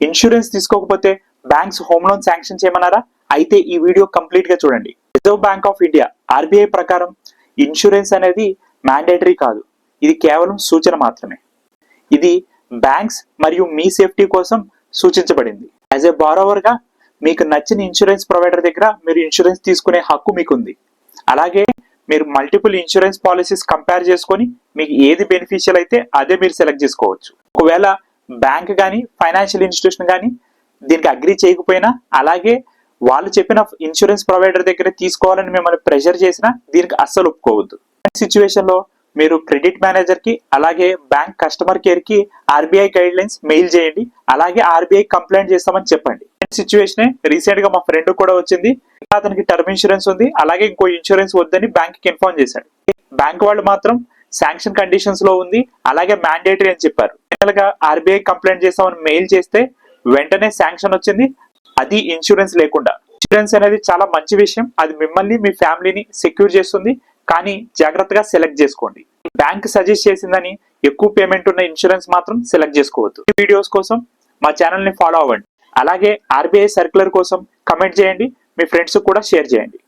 Insurance తీసుకోకపోతే banks home loan sanction చేయమన్నారా? అయితే ఈ వీడియో కంప్లీట్గా చూడండి. Reserve bank of India RBI ప్రకారం ఇన్సూరెన్స్ అనేది మ్యాండేటరీ కాదు. ఇది కేవలం సూచన మాత్రమే. ఇది బ్యాంక్స్ మరియు మీ సేఫ్టీ కోసం సూచించబడింది. యాజ్ ఏ బారోవర్గా మీకు నచ్చిన ఇన్సూరెన్స్ ప్రొవైడర్ దగ్గర మీరు ఇన్సూరెన్స్ తీసుకునే హక్కు మీకుంది. అలాగే మీరు మల్టిపుల్ ఇన్సూరెన్స్ పాలసీస్ కంపేర్ చేసుకొని మీకు ఏది బెనిఫిషియల్ అయితే అదే మీరు సెలెక్ట్ చేసుకోవచ్చు. ఒకవేళ బ్యాంక్ కానీ ఫైనాన్షియల్ ఇన్స్టిట్యూషన్ కానీ దీనికి అగ్రి చేయకపోయినా అలాగే వాళ్ళు చెప్పిన ఇన్సూరెన్స్ ప్రొవైడర్ దగ్గర తీసుకోవాలని మిమ్మల్ని ప్రెషర్ చేసినా దీనికి అస్సలు ఒప్పుకోవద్దు. సిచ్యువేషన్లో మీరు క్రెడిట్ మేనేజర్కి అలాగే బ్యాంక్ కస్టమర్ కేర్కి ఆర్బీఐ గైడ్ లైన్స్ మెయిల్ చేయండి. అలాగే ఆర్బీఐ కంప్లైంట్ చేస్తామని చెప్పండి. సిచ్యువేషన్ రీసెంట్గా మా ఫ్రెండ్ కూడా వచ్చింది. అతనికి టర్మ్ ఇన్సూరెన్స్ ఉంది. అలాగే ఇంకో ఇన్సూరెన్స్ వద్దని బ్యాంక్కి ఇన్ఫార్మ్ చేశాడు. బ్యాంక్ వాళ్ళు మాత్రం శాంక్షన్ కండిషన్స్లో ఉంది. అలాగే మ్యాండేటరీ అని చెప్పారు. ఫైనల్గా ఆర్బీఐ కంప్లైంట్ చేస్తామని మెయిల్ చేస్తే వెంటనే శాంక్షన్ వచ్చింది. అది ఇన్సూరెన్స్ లేకుండా. ఇన్సూరెన్స్ అనేది చాలా మంచి విషయం. అది మిమ్మల్ని మీ ఫ్యామిలీని సెక్యూర్ చేస్తుంది. కానీ జాగ్రత్తగా సెలెక్ట్ చేసుకోండి. బ్యాంక్ సజెస్ట్ చేసిందని ఎక్కువ పేమెంట్ ఉన్న ఇన్సూరెన్స్ మాత్రం సెలెక్ట్ చేసుకోవద్దు. వీడియోస్ కోసం మా ఛానల్ని ఫాలో అవ్వండి. అలాగే ఆర్బీఐ సర్క్యులర్ కోసం కమెంట్ చేయండి. మీ ఫ్రెండ్స్ కూడా షేర్ చేయండి.